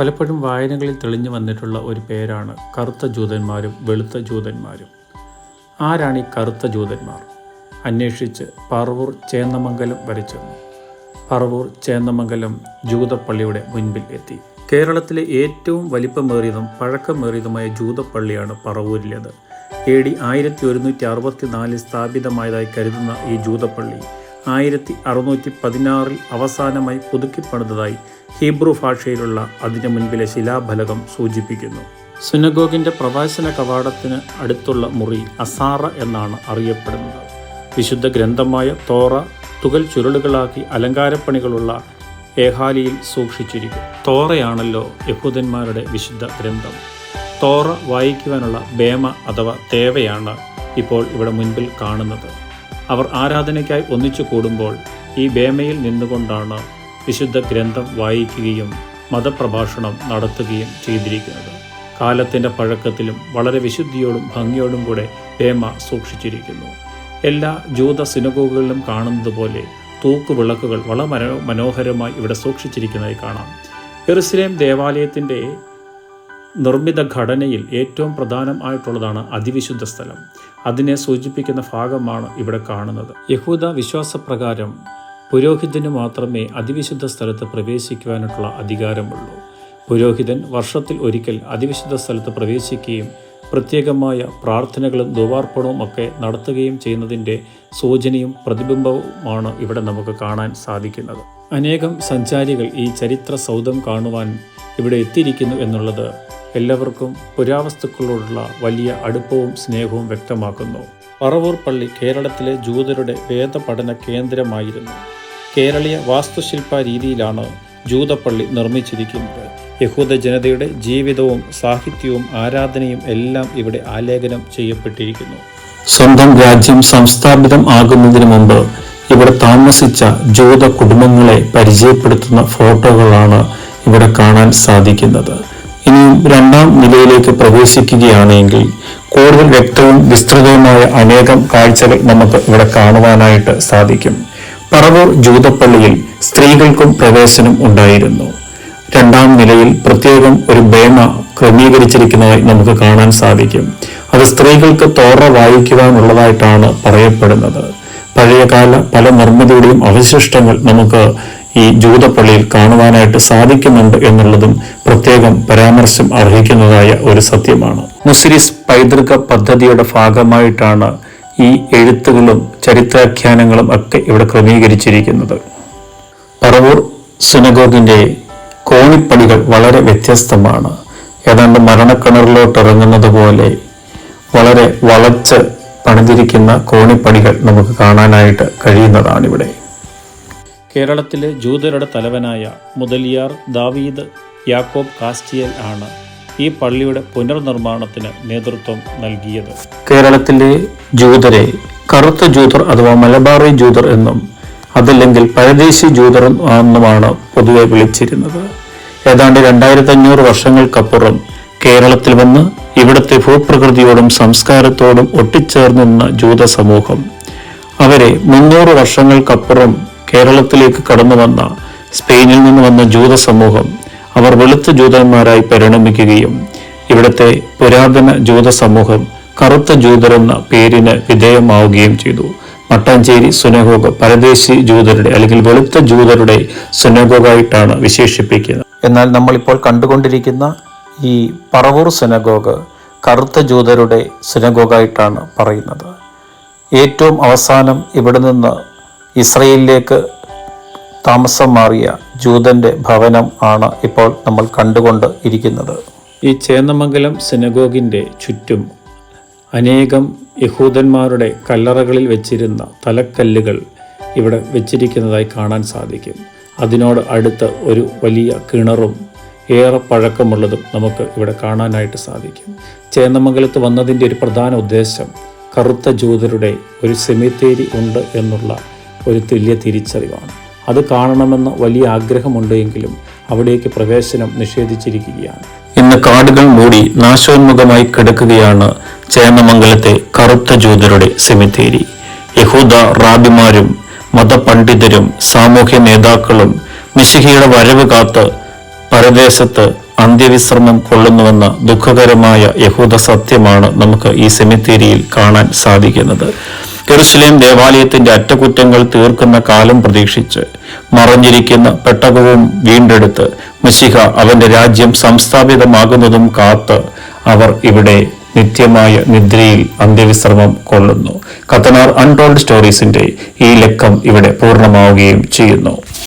പലപ്പോഴും വായനകളിൽ തെളിഞ്ഞു വന്നിട്ടുള്ള ഒരു പേരാണ് കറുത്ത ജൂതന്മാരും വെളുത്ത ജൂതന്മാരും. ആരാണ് ഈ കറുത്ത ജൂതന്മാർ? അന്വേഷിച്ച് പറവൂർ ചേന്നമംഗലം വരെ ചെന്നു. പറവൂർ ചേന്നമംഗലം ജൂതപ്പള്ളിയുടെ മുൻപിൽ എത്തി. കേരളത്തിലെ ഏറ്റവും വലിപ്പമേറിയതും പഴക്കമേറിയതുമായ ജൂതപ്പള്ളിയാണ് പറവൂരിലേത്. എ ഡി ആയിരത്തി ഒരുന്നൂറ്റി അറുപത്തി നാലിൽ സ്ഥാപിതമായതായി കരുതുന്ന ഈ ജൂതപ്പള്ളി ആയിരത്തി അറുന്നൂറ്റി പതിനാറിൽ അവസാനമായി പുതുക്കിപ്പണിതതായി ഹീബ്രു ഭാഷയിലുള്ള അതിനു മുൻപിലെ ശിലാഫലകം സൂചിപ്പിക്കുന്നു. സുനഗോഗിന്റെ പ്രവാസന കവാടത്തിന് അടുത്തുള്ള മുറി അസാറ എന്നാണ് അറിയപ്പെടുന്നത്. വിശുദ്ധ ഗ്രന്ഥമായ തോറ തുകൽ ചുരുളുകളാക്കി അലങ്കാരപ്പണികളുള്ള ഏഹാലിയിൽ സൂക്ഷിച്ചിരിക്കും. തോറയാണല്ലോ യഹൂദന്മാരുടെ വിശുദ്ധ ഗ്രന്ഥം. തോറ വായിക്കുവാനുള്ള ബേമ അഥവാ തേവയാണ് ഇപ്പോൾ ഇവിടെ മുൻപിൽ കാണുന്നത്. അവർ ആരാധനയ്ക്കായി ഒന്നിച്ചു കൂടുമ്പോൾ ഈ ബേമയിൽ നിന്നുകൊണ്ടാണ് വിശുദ്ധ ഗ്രന്ഥം വായിക്കുകയും മതപ്രഭാഷണം നടത്തുകയും ചെയ്തിരിക്കുന്നത്. കാലത്തിന്റെ പഴക്കത്തിലും വളരെ വിശുദ്ധിയോടും ഭംഗിയോടും കൂടെ ബേമ സൂക്ഷിച്ചിരിക്കുന്നു. എല്ലാ ജൂത സിനഗോഗുകളിലും കാണുന്നത് പോലെ തൂക്കുവിളക്കുകൾ വളരെ മനോ മനോഹരമായി ഇവിടെ സൂക്ഷിച്ചിരിക്കുന്നതായി കാണാം. എറുസലേം ദേവാലയത്തിന്റെ നിർമ്മിത ഘടനയിൽ ഏറ്റവും പ്രധാനം ആയിട്ടുള്ളതാണ് അതിവിശുദ്ധ സ്ഥലം. അതിനെ സൂചിപ്പിക്കുന്ന ഭാഗമാണ് ഇവിടെ കാണുന്നത്. യഹൂദ വിശ്വാസപ്രകാരം പുരോഹിതന് മാത്രമേ അതിവിശുദ്ധ സ്ഥലത്ത് പ്രവേശിക്കുവാനായിട്ടുള്ള അധികാരമുള്ളൂ പുരോഹിതൻ വർഷത്തിൽ ഒരിക്കൽ അതിവിശുദ്ധ സ്ഥലത്ത് പ്രവേശിക്കുകയും പ്രത്യേകമായ പ്രാർത്ഥനകളും ദുവാർപ്പണവും ഒക്കെ നടത്തുകയും ചെയ്യുന്നതിന്റെ സൂചനയും പ്രതിബിംബവുമാണ് ഇവിടെ നമുക്ക് കാണാൻ സാധിക്കുന്നത്. അനേകം സഞ്ചാരികൾ ഈ ചരിത്ര സൗധം കാണുവാൻ ഇവിടെ എത്തിയിരിക്കുന്നു എന്നുള്ളത് എല്ലാവർക്കും പുരാവസ്തുക്കളോടുള്ള വലിയ അടുപ്പവും സ്നേഹവും വ്യക്തമാക്കുന്നു. പറവൂർ പള്ളി കേരളത്തിലെ ജൂതരുടെ വേദപഠന കേന്ദ്രമായിരുന്നു. കേരളീയ വാസ്തുശില്പ രീതിയിലാണ് ജൂതപ്പള്ളി നിർമ്മിച്ചിരിക്കുന്നത്. യഹൂദ ജനതയുടെ ജീവിതവും സാഹിത്യവും ആരാധനയും എല്ലാം ഇവിടെ ആലേഖനം ചെയ്യപ്പെട്ടിരിക്കുന്നു. സ്വന്തം രാജ്യം സംസ്ഥാപിതം ആകുന്നതിന് മുമ്പ് ഇവിടെ താമസിച്ച ജൂത കുടുംബങ്ങളെ പരിചയപ്പെടുത്തുന്ന ഫോട്ടോകളാണ് ഇവിടെ കാണാൻ സാധിക്കുന്നത്. ഇനിയും രണ്ടാം നിലയിലേക്ക് പ്രവേശിക്കുകയാണെങ്കിൽ കൂടുതൽ വ്യക്തവും വിസ്തൃതവുമായ അനേകം കാഴ്ചകൾ നമുക്ക് ഇവിടെ കാണുവാനായിട്ട് സാധിക്കും. പറവൂർ ജൂതപ്പള്ളിയിൽ സ്ത്രീകൾക്കും പ്രവേശനം ഉണ്ടായിരുന്നു. രണ്ടാം നിലയിൽ പ്രത്യേകം ഒരു ബേമ ക്രമീകരിച്ചിരിക്കുന്നതായി നമുക്ക് കാണാൻ സാധിക്കും. അത് സ്ത്രീകൾക്ക് തോറ വായിക്കുവാനുള്ളതായിട്ടാണ് പറയപ്പെടുന്നത്. പഴയകാല പല നിർമ്മിതിയുടെയും അവശിഷ്ടങ്ങൾ നമുക്ക് ഈ ജൂതപ്പള്ളിയിൽ കാണുവാനായിട്ട് സാധിക്കുന്നുണ്ട് എന്നുള്ളതും പ്രത്യേകം പരാമർശം അർഹിക്കുന്നതായ ഒരു സത്യമാണ്. മുസ്ലിസ് പൈതൃക പദ്ധതിയുടെ ഭാഗമായിട്ടാണ് ഈ എഴുത്തുകളും ചരിത്രാഖ്യാനങ്ങളും ഒക്കെ ഇവിടെ ക്രമീകരിച്ചിരിക്കുന്നത്. പറവൂർ സിനഗോഗിന്റെ കോണിപ്പടികൾ വളരെ വ്യത്യസ്തമാണ്. ഏതാണ്ട് മരണക്കിണറിലോട്ട് ഇറങ്ങുന്നത് പോലെ വളരെ വളച്ച് പണിതിരിക്കുന്ന കോണിപ്പടികൾ നമുക്ക് കാണാനായിട്ട് കഴിയുന്നതാണിവിടെ. കേരളത്തിലെ ജൂതരുടെ തലവനായ മുതലിയാർ ദാവീദ് യാക്കോബ് കാസ്റ്റിയൽ ആണ് ഈ പള്ളിയുടെ പുനർനിർമ്മാണത്തിന് നേതൃത്വം നൽകിയത്. കേരളത്തിലെ ജൂതരെ കറുത്ത ജൂതർ അഥവാ മലബാറി ജൂതർ എന്നും അതല്ലെങ്കിൽ പരദേശി ജൂതർ എന്നുമാണ് പൊതുവെ വിളിച്ചിരുന്നത്. ഏതാണ്ട് രണ്ടായിരത്തി അഞ്ഞൂറ് വർഷങ്ങൾക്കപ്പുറം കേരളത്തിൽ വന്ന് ഇവിടുത്തെ ഭൂപ്രകൃതിയോടും സംസ്കാരത്തോടും ഒട്ടിച്ചേർന്നു നിന്ന ജൂത സമൂഹം. അവരെ മുന്നൂറ് വർഷങ്ങൾക്കപ്പുറം കേരളത്തിലേക്ക് കടന്നു വന്ന സ്പെയിനിൽ നിന്ന് വന്ന ജൂത സമൂഹം അവർ വെളുത്ത ജൂതന്മാരായി പരിണമിക്കുകയും ഇവിടുത്തെ പുരാതന ജൂത സമൂഹം കറുത്ത ജൂതർ എന്ന പേരിന് വിധേയമാവുകയും ചെയ്തു. മട്ടാഞ്ചേരി സുനഗോഗ പരദേശി ജൂതരുടെ അല്ലെങ്കിൽ വെളുത്ത ജൂതരുടെ സുനഗോഗായിട്ടാണ് വിശേഷിപ്പിക്കുന്നത്. എന്നാൽ നമ്മളിപ്പോൾ കണ്ടുകൊണ്ടിരിക്കുന്ന ഈ പറവൂർ സുനഗോഗ് കറുത്ത ജൂതരുടെ സുനഗോഗായിട്ടാണ് പറയുന്നത്. ഏറ്റവും അവസാനം ഇവിടെ നിന്ന് ഇസ്രയേലിലേക്ക് താമസം മാറിയ ജൂതന്റെ ഭവനം ആണ് ഇപ്പോൾ നമ്മൾ കണ്ടുകൊണ്ട് ഇരിക്കുന്നത്. ഈ ചേന്നമംഗലം സിനഗോഗിന്റെ ചുറ്റും അനേകം യഹൂദന്മാരുടെ കല്ലറകളിൽ വെച്ചിരുന്ന തലക്കല്ലുകൾ ഇവിടെ വെച്ചിരിക്കുന്നതായി കാണാൻ സാധിക്കും. അതിനോട് അടുത്ത് ഒരു വലിയ കിണറും ഏറെ പഴക്കമുള്ളതും നമുക്ക് ഇവിടെ കാണാനായിട്ട് സാധിക്കും. ചേന്നമംഗലത്ത് വന്നതിന്റെ ഒരു പ്രധാന ഉദ്ദേശം കറുത്ത ജൂതരുടെ ഒരു സെമിത്തേരി ഉണ്ട് എന്നുള്ള ഒരു തുല്യ തിരിച്ചറിവാണ്. അത് കാണണമെന്ന് വലിയ ആഗ്രഹമുണ്ടെങ്കിലും അവിടേക്ക് പ്രവേശനം നിഷേധിച്ചിരിക്കുകയാണ്. ഇന്ന് കാടുകൾ മൂടി നാശോന്മുഖമായി കിടക്കുകയാണ് ചേന്നമംഗലത്തെ കറുത്ത ജൂതരുടെ സെമിത്തേരി. യഹൂദ റാബിമാരും മതപണ്ഡിതരും സാമൂഹ്യ നേതാക്കളും മിശിഹിയുടെ വരവ് കാത്ത് പരദേശത്ത് അന്ത്യവിശ്രമം കൊള്ളുന്നുവെന്ന ദുഃഖകരമായ യഹൂദ സത്യമാണ് നമുക്ക് ഈ സെമിത്തേരിയിൽ കാണാൻ സാധിക്കുന്നത്. ജെറുസലേം ദേവാലയത്തിന്റെ അറ്റകുറ്റങ്ങൾ തീർക്കുന്ന കാലം പ്രതീക്ഷിച്ച് മറഞ്ഞിരിക്കുന്ന പെട്ടകവും വീണ്ടെടുത്ത് മിസിഹ അവന്റെ രാജ്യം സംസ്ഥാപിതമാകുന്നതും കാത്ത് അവർ ഇവിടെ നിത്യമായ നിദ്രയിൽ അന്ത്യവിശ്രമം കൊള്ളുന്നു. കത്തനാർ അൺടോൾഡ് സ്റ്റോറീസിന്റെ ഈ ലക്കം ഇവിടെ പൂർണമാവുകയും ചെയ്യുന്നു.